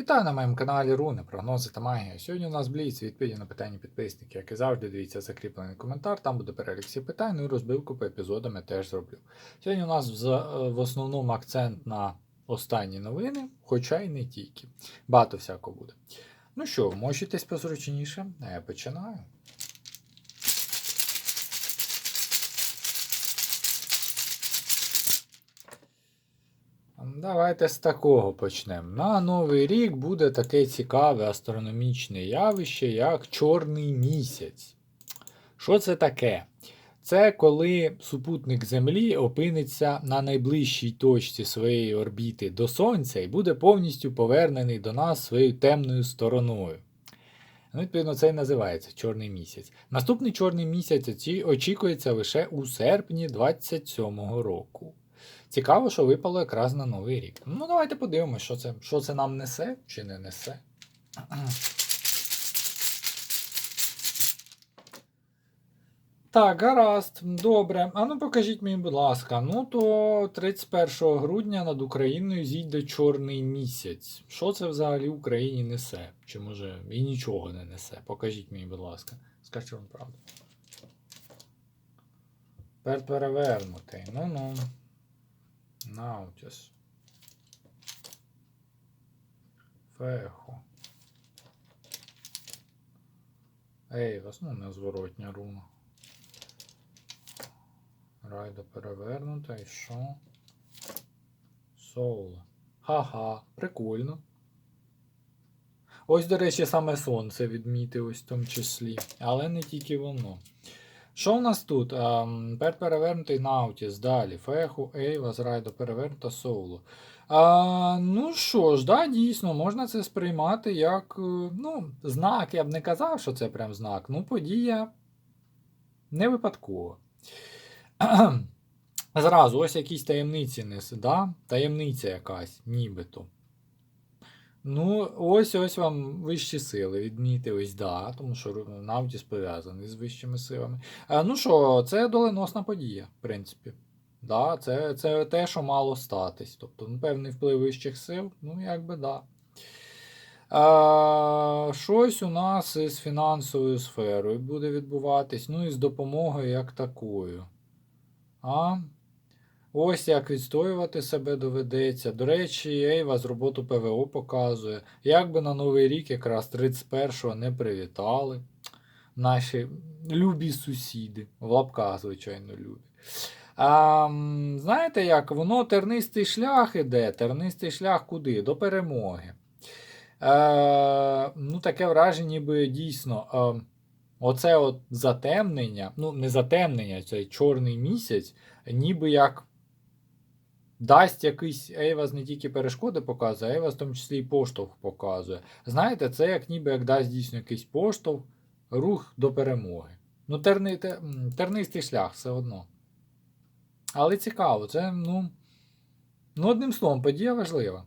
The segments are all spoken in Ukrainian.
Вітаю на моєму каналі Руни, прогнози та магія. Сьогодні у нас бліц відповіді на питання підписників, як і завжди, дивіться закріплений коментар, там буде перелік всіх питань, ну і розбивку по епізодам я теж зроблю. Сьогодні у нас в, в основному акцент на останні новини, хоча й не тільки. Багато всякого буде. Ну що, мочитесь позручніше, а я починаю. Давайте з такого почнемо. На Новий рік буде таке цікаве астрономічне явище, як чорний місяць. Що це таке? Це коли супутник Землі опиниться на найближчій точці своєї орбіти до Сонця і буде повністю повернений до нас своєю темною стороною. Ну, Відповідно, це і називається Чорний місяць. Наступний чорний місяць очікується лише у серпні 27-го року. Цікаво, що випало якраз на Новий рік. Ну, давайте подивимося, що це, що це нам несе чи не несе. Так, гаразд, добре. А ну покажіть мені, будь ласка. Ну то 31 грудня над Україною зійде чорний місяць. Що це взагалі Україні несе? Чи може і нічого не несе? Покажіть мені, будь ласка. Скажіть вам правду. Пер перевернутий. Ну-ну. Наутіс. Фехо. Ей, вас ну зворотня руна. Райда перевернута і що? Соло. Ха-ха, прикольно. Ось, до речі, саме сонце відмітив ось в тому числі. Але не тільки воно. Що у нас тут? Ем, Пер перевернутий Наутіс, далі. Феху, Ейва, Зрайдо перевернута Соуло. А, ну що ж, да, дійсно, можна це сприймати як е, ну, знак. Я б не казав, що це прям знак. Ну, подія не випадкова. Зразу, ось якісь таємниці несе, да? Таємниця якась, нібито. Ну, ось ось вам вищі сили. Відмійте ось да, тому що Навтіс пов'язаний з вищими силами. А, ну що, це доленосна подія, в принципі. Да, це, це те, що мало статись. Тобто, ну, певний вплив вищих сил, ну, якби да. А, щось у нас із фінансовою сферою буде відбуватись, ну і з допомогою як такою. А? Ось як відстоювати себе доведеться. До речі, Ейва з роботу ПВО показує. Як би на Новий рік якраз 31-го не привітали наші любі сусіди. В лапках, звичайно, любі. А, знаєте як, воно тернистий шлях іде. Тернистий шлях куди? До перемоги. Е, ну, таке враження, ніби дійсно. Е, Оце от затемнення, ну не затемнення, цей чорний місяць, ніби як дасть якийсь Ейвас не тільки перешкоди показує, а Ейвас в тому числі і поштовх показує. Знаєте, це як ніби як дасть дійсно якийсь поштовх, рух до перемоги. Ну, терни, те- м, тернистий шлях все одно. Але цікаво, це, ну, ну, одним словом, подія важлива.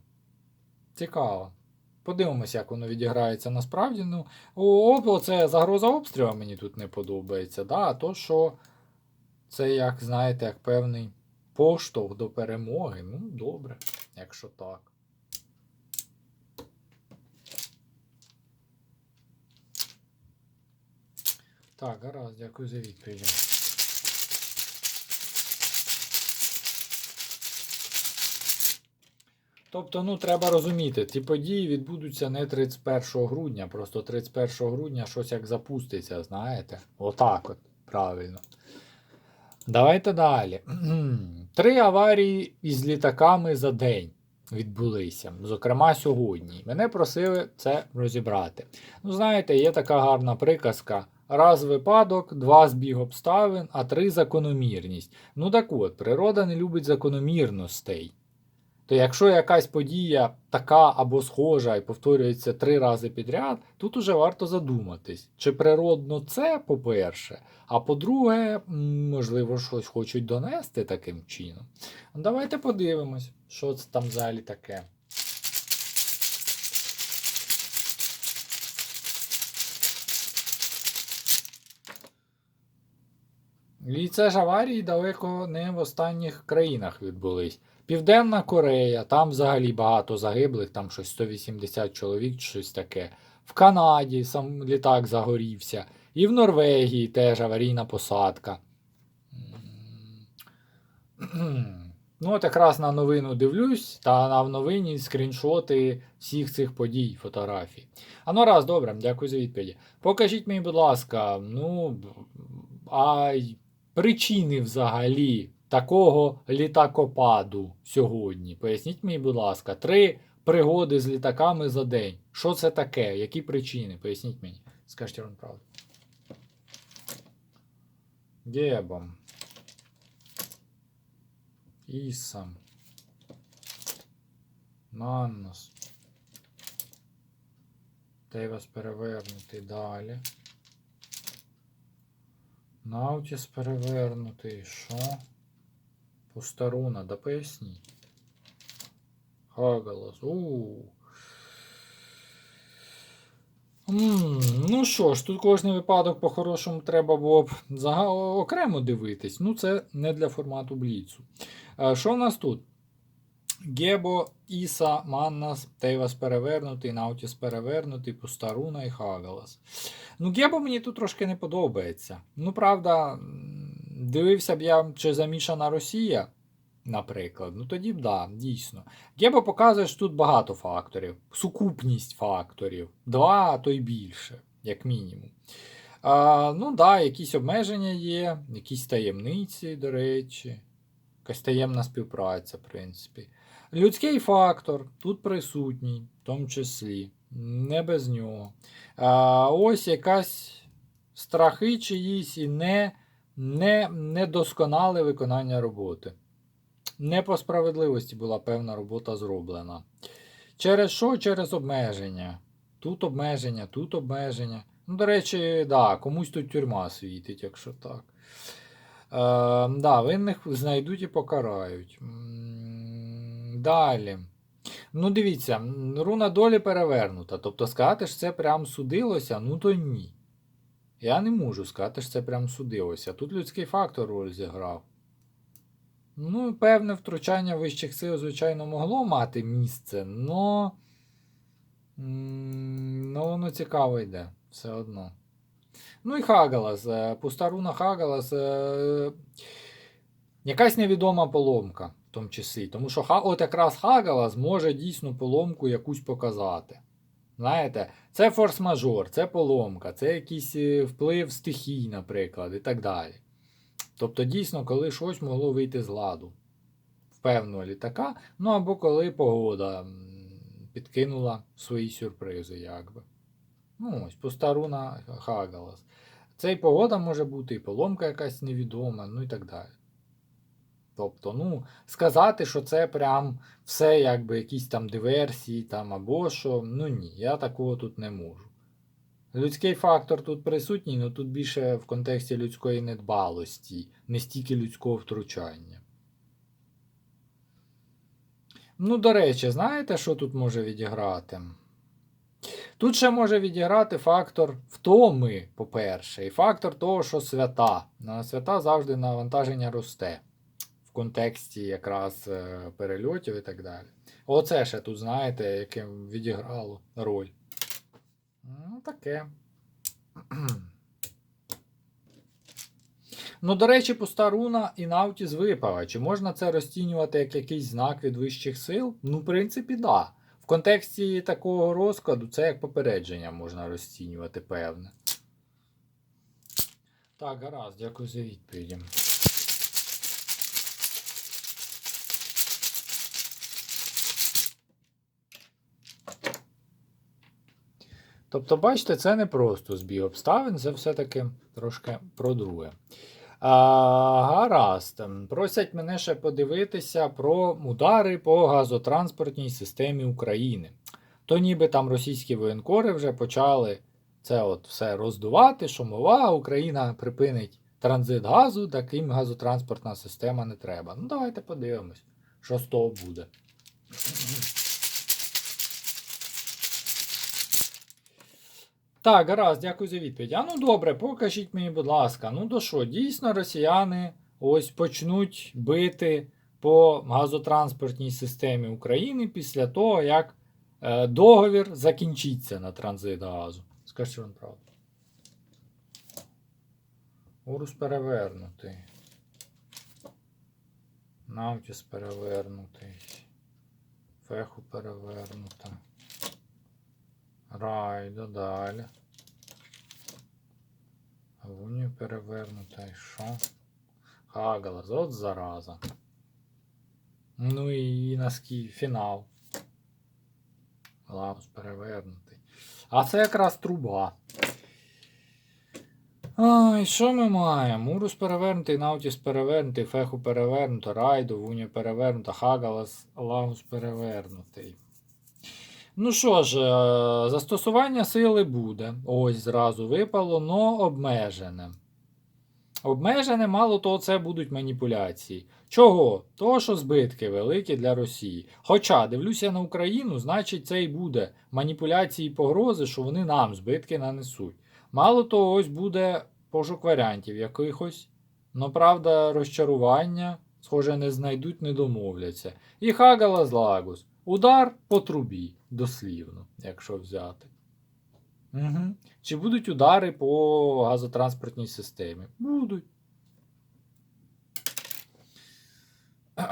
Цікаво. Подивимося, як воно відіграється насправді. Ну, о, це загроза обстрілу мені тут не подобається. Да? А то, що це, як, знаєте, як певний поштовх до перемоги. Ну, добре, якщо так. Так, гаразд, дякую за відповіді. Тобто, ну, треба розуміти, ці події відбудуться не 31 грудня, просто 31 грудня щось як запуститься, знаєте? Отак от, правильно. Давайте далі. Три аварії із літаками за день відбулися, зокрема сьогодні. Мене просили це розібрати. Ну, знаєте, є така гарна приказка. Раз випадок, два збіг обставин, а три закономірність. Ну так от, природа не любить закономірностей. То якщо якась подія така або схожа і повторюється три рази підряд, тут уже варто задуматись, чи природно це, по-перше, а по-друге, можливо, щось хочуть донести таким чином. Ну, Давайте подивимось, що це там взагалі таке. І це ж аварії далеко не в останніх країнах відбулись. Південна Корея, там взагалі багато загиблих, там щось 180 чоловік, щось таке. В Канаді сам літак загорівся. І в Норвегії теж аварійна посадка. Ну, от якраз на новину дивлюсь, та на в новині скріншоти всіх цих подій, фотографій. А ну раз, добре, дякую за відповіді. Покажіть мені, будь ласка, ну, а причини взагалі такого літакопаду сьогодні. Поясніть мені, будь ласка, три пригоди з літаками за день. Що це таке? Які причини? Поясніть мені. Скажіть вам правду. Гебом. Ісам. Маннос. Тейвас перевернутий далі. Наутіс перевернутий. Що? Пустаруна, да поясніть. Хагалас. у М, Ну що ж, тут кожний випадок по-хорошому треба було б окремо дивитись. Ну, це не для формату Бліцу. Е, Що в нас тут? Гебо, Іса, Маннас, Тейвас перевернутий, Наутіс перевернутий, Пустаруна і Хагалас. Ну, Гебо мені тут трошки не подобається. Ну, правда, дивився б я, чи замішана Росія, наприклад. Ну тоді б да, дійсно. Гебо показує, що тут багато факторів, сукупність факторів, два, а то й більше, як мінімум. А, ну да, якісь обмеження є, якісь таємниці, до речі, якась таємна співпраця, в принципі. Людський фактор тут присутній, в тому числі, не без нього. А, ось якась страхи чиїсь і не, не, недосконале виконання роботи. Не по справедливості була певна робота зроблена. Через що? Через обмеження. Тут обмеження, тут обмеження. Ну, до речі, да, комусь тут тюрма світить, якщо так. Е, да, винних знайдуть і покарають. Далі. Ну, дивіться, руна долі перевернута. Тобто сказати, що це прям судилося, ну то ні. Я не можу сказати, що це прям судилося. Тут людський фактор роль зіграв. Ну, певне втручання вищих сил, звичайно, могло мати місце, но. Ну, воно цікаво йде, все одно. Ну і Хагалас. е, Пуста руна Хагалас. е, Якась невідома поломка, в тому числі. Тому що от якраз Хагалас може дійсно поломку якусь показати. Знаєте, це форс-мажор, це поломка, це якийсь е, вплив стихій, наприклад, і так далі. Тобто, дійсно, коли щось могло вийти з ладу в певного літака, ну або коли погода підкинула свої сюрпризи, якби. Ну, ось, постаруна Хагалас. Це і погода може бути, і поломка якась невідома, ну і так далі. Тобто, ну, сказати, що це прям все якби якісь там диверсії там або що, ну ні, я такого тут не можу. Людський фактор тут присутній, але тут більше в контексті людської недбалості, не стільки людського втручання. Ну, до речі, знаєте, що тут може відіграти? Тут ще може відіграти фактор втоми, по-перше, і фактор того, що свята. На свята завжди навантаження росте контексті якраз е, перельотів і так далі. Оце ще тут, знаєте, яким відіграло роль. Ну, таке. Ну, до речі, пуста руна і Наутіс випала. Чи можна це розцінювати як якийсь знак від вищих сил? Ну, в принципі, да. В контексті такого розкладу це як попередження можна розцінювати, певне. Так, гаразд, дякую за відповіді. Тобто, бачите, це не просто збіг обставин, це все-таки трошки про друге. А, гаразд. Просять мене ще подивитися про удари по газотранспортній системі України. То ніби там російські воєнкори вже почали це от все роздувати, що мова, Україна припинить транзит газу, таким газотранспортна система не треба. Ну, давайте подивимось, що з того буде. Так, гаразд, дякую за відповідь. А ну добре, покажіть мені, будь ласка, ну то що, дійсно росіяни ось почнуть бити по газотранспортній системі України після того, як е, договір закінчиться на транзит газу. Скажіть вам правду. Урус перевернутий. Навтіс перевернутий. Феху перевернута. Райдо далі. Гунію перевернута і що? Хагалас, от зараза. Ну і наскільки фінал. Лаус перевернутий. А це якраз труба. Ай, що ми маємо? Урус перевернутий, Наутіс перевернутий, Феху перевернуто, Райду, Вуню перевернуто, Хагалас, Лагус перевернутий. Ну що ж, е, застосування сили буде. Ось зразу випало, но обмежене. Обмежене, мало того, це будуть маніпуляції. Чого? Того, що збитки великі для Росії. Хоча, дивлюся на Україну, значить, це і буде маніпуляції і погрози, що вони нам збитки нанесуть. Мало того, ось буде пошук варіантів якихось. Но правда, розчарування, схоже, не знайдуть, не домовляться. І Хагала Злагус. Удар по трубі, дослівно, якщо взяти. Угу. Чи будуть удари по газотранспортній системі? Будуть.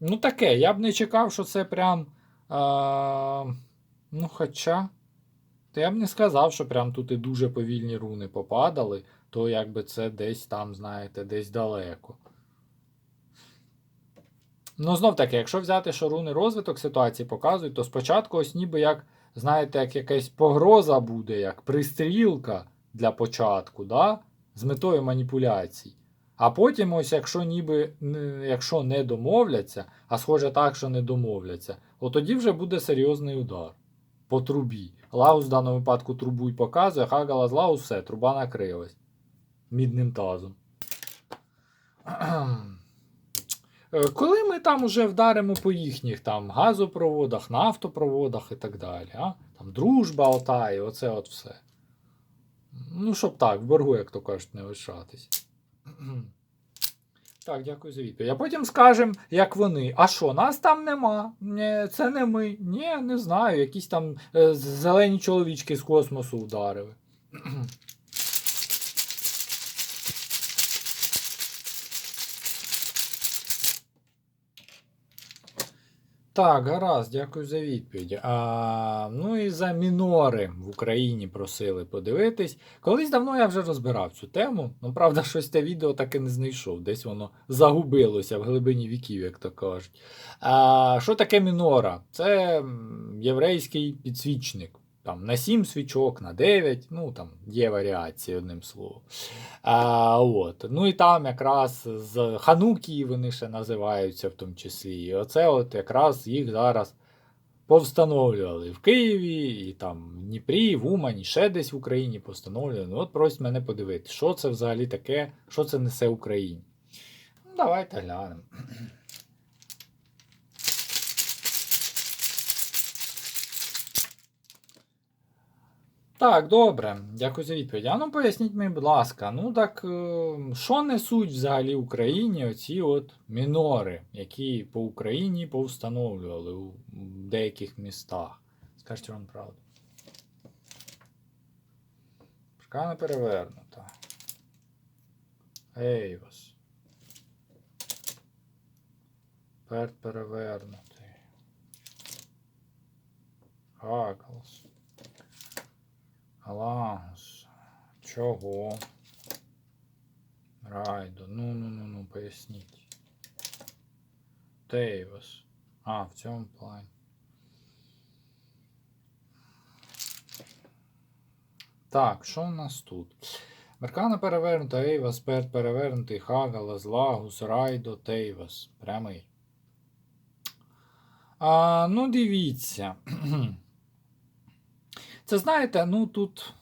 Ну, таке, я б не чекав, що це прям. А, ну, хоча. То я б не сказав, що прям тут і дуже повільні руни попадали, то якби це десь там, знаєте, десь далеко. Ну, знов таки, якщо взяти, що руни розвиток ситуації показують, то спочатку ось ніби як, знаєте, як якась погроза буде, як пристрілка для початку, да? з метою маніпуляцій. А потім, ось, якщо ніби якщо не домовляться, а схоже так, що не домовляться, от тоді вже буде серйозний удар по трубі. Лаус в даному випадку трубу й показує, Хагала з Лаус все, труба накрилась мідним тазом. Е, Коли ми там уже вдаримо по їхніх там газопроводах, нафтопроводах і так далі, а? Там дружба ота і оце от все. Ну, щоб так, в боргу, як то кажуть, не лишатись. Так, дякую за відповідь. А потім скажемо, як вони. А що, нас там нема? Ні, це не ми. Ні, не знаю. Якісь там е, зелені чоловічки з космосу вдарили. Так, гаразд, дякую за відповідь. А, ну і за мінори в Україні просили подивитись. Колись давно я вже розбирав цю тему. Ну, правда, щось те відео так і не знайшов. Десь воно загубилося в глибині віків, як то кажуть. А, що таке мінора? Це єврейський підсвічник. Там на 7 свічок, на 9, ну там є варіації, одним словом. А, от. Ну і там якраз з Ханукі вони ще називаються в тому числі. І оце от якраз їх зараз повстановлювали в Києві, і там в Дніпрі, в Умані, ще десь в Україні постановлювали. Ну, от просять мене подивитися, що це взагалі таке, що це несе Україні. Ну, давайте глянемо. Так, добре, дякую за відповідь. А ну поясніть мені, будь ласка, ну так е, що несуть взагалі Україні оці от мінори, які по Україні повстановлювали у деяких містах? Скажіть вам правду. Шкана перевернута. Ейвос. Перт перевернутий. Хаклс. Галагус. Чого? Райдо. Ну, ну, ну, ну, поясніть. Тейвос. А, в цьому плані. Так, що в нас тут? Меркана перевернута, Ейвас, Перт перевернутий, Хагалас, Лагус, Райдо, Тейвас. Прямий. А, ну, дивіться. Це знаєте, ну тут.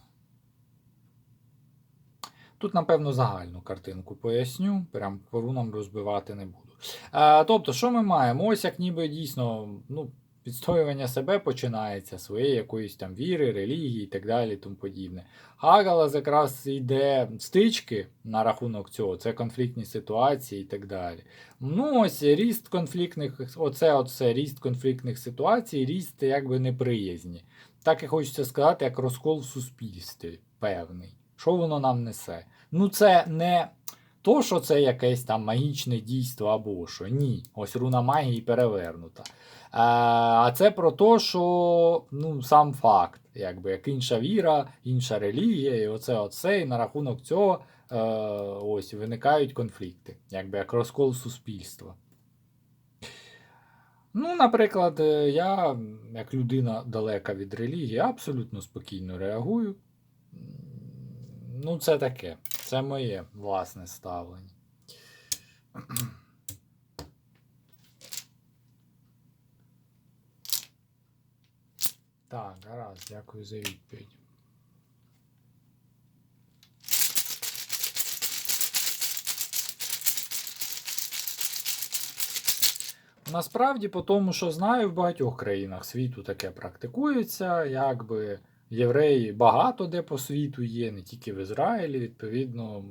Тут, напевно, загальну картинку поясню, прям по розбивати не буду. А, тобто, що ми маємо? Ось як ніби дійсно, ну, Відстоювання себе починається своєї якоїсь там віри, релігії і так далі. тому подібне. Хагалас якраз йде стички на рахунок цього, це конфліктні ситуації і так далі. Ну, ось ріст конфліктних, оце, оце ріст конфліктних ситуацій, ріст якби неприязні. Так і хочеться сказати, як розкол в суспільстві певний. Що воно нам несе? Ну, це не то, що це якесь там магічне дійство або що. Ні. Ось руна магії перевернута. А це про те, що ну, сам факт, якби як інша віра, інша релігія, і оце, оце, і на рахунок цього е, ось виникають конфлікти, якби як розкол суспільства. Ну, наприклад, е, я, як людина далека від релігії, абсолютно спокійно реагую. Ну, це таке. Це моє власне ставлення. Так, гаразд, дякую за відповідь. Насправді, по тому, що знаю, в багатьох країнах світу таке практикується, якби євреї багато де по світу є, не тільки в Ізраїлі, відповідно,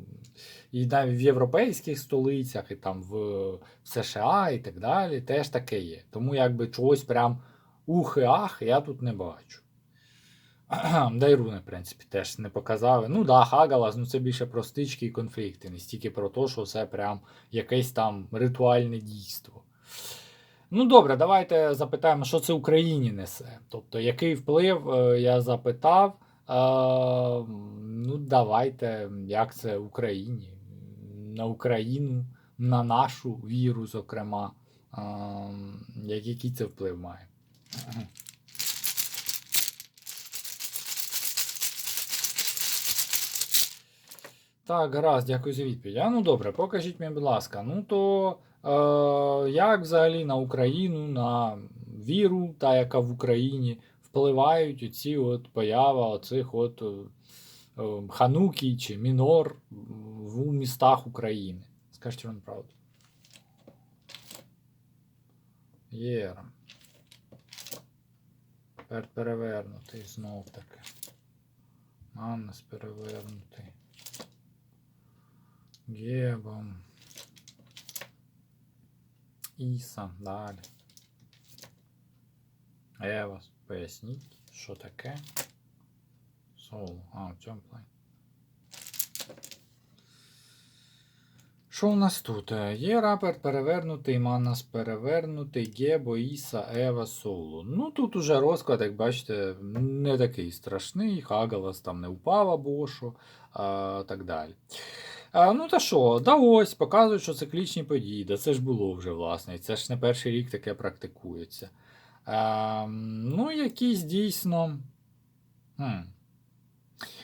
і навіть в європейських столицях, і там в США і так далі, теж таке є. Тому якби чогось прям ухи-ах я тут не бачу. Да й руни, в принципі, теж не показали. Ну да, Хагалас, ну це більше про стички і конфлікти, не стільки про те, що це прям якесь там ритуальне дійство. Ну добре, давайте запитаємо, що це Україні несе. Тобто, який вплив е, я запитав. Е, ну, давайте, як це Україні, на Україну, на нашу віру, зокрема, е, який це вплив має. Так, гаразд, дякую за відповідь. А ну добре, покажіть мені, будь ласка. Ну то як взагалі на Україну, на віру, та яка в Україні, впливають оці от поява оцих от е, е, ханукі чи мінор в містах України? Скажіть вам правду. Єра. Тепер перевернутий знов таки. Маннес перевернутий. Гебом. Іса, далі. Ева, поясніть, що таке? Соло. А, в цьому плані. Що у нас тут? Е, Є рапер перевернутий, Манас перевернутий, Гебо, Іса, Ева, Соло. Ну тут уже розклад, як бачите, не такий страшний, Хагалас там не впав або що, а, так далі. А, ну та що, да ось, показують, що циклічні події, да це ж було вже, власне, це ж не перший рік таке практикується. А, ну, якісь дійсно. Хм.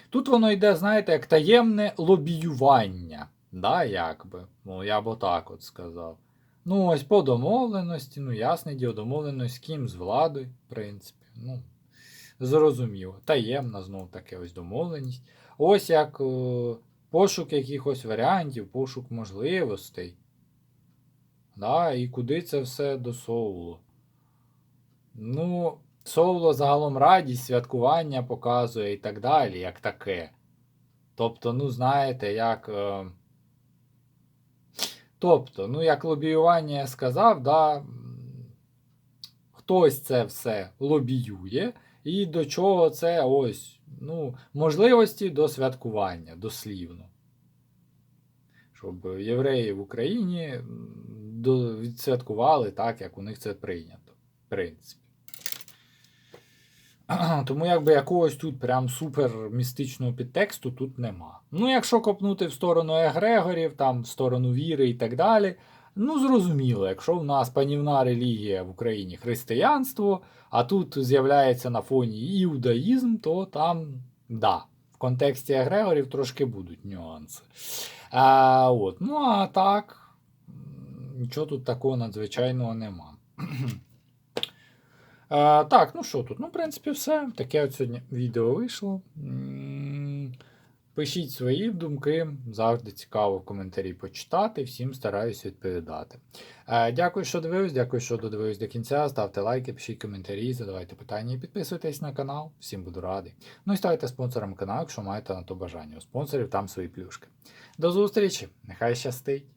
Тут воно йде, знаєте, як таємне лобіювання. Да, якби. Ну, я б отак от сказав. Ну, ось по домовленості, ну, ясне діло, домовленість з ким, з владою, в принципі. Ну, зрозуміло. Таємна, знов таки, ось домовленість. Ось як е, пошук якихось варіантів, пошук можливостей. Да, і куди це все до Соулу? Ну, Соуло загалом радість, святкування показує і так далі, як таке. Тобто, ну, знаєте, як. Е... Тобто, ну, як лобіювання я сказав, да, хтось це все лобіює, і до чого це ось, ну, можливості до святкування, дослівно. Щоб євреї в Україні відсвяткували так, як у них це прийнято, в принципі. Тому якби якогось тут прям супер містичного підтексту тут нема. Ну, якщо копнути в сторону Егрегорів, там в сторону віри і так далі. Ну, зрозуміло, якщо в нас панівна релігія в Україні християнство, а тут з'являється на фоні іудаїзм, то там да, в контексті Егрегорів трошки будуть нюанси. А, от, Ну, а так, нічого тут такого надзвичайного нема. А, так, ну що тут? Ну, в принципі, все. Таке от сьогодні відео вийшло. Пишіть свої думки, завжди цікаво коментарі почитати, всім стараюсь відповідати. Е, Дякую, що дивились, дякую, що додивились до кінця. Ставте лайки, пишіть коментарі, задавайте питання і підписуйтесь на канал. Всім буду радий. Ну і ставайте спонсором каналу, якщо маєте на то бажання. У спонсорів там свої плюшки. До зустрічі! Нехай щастить!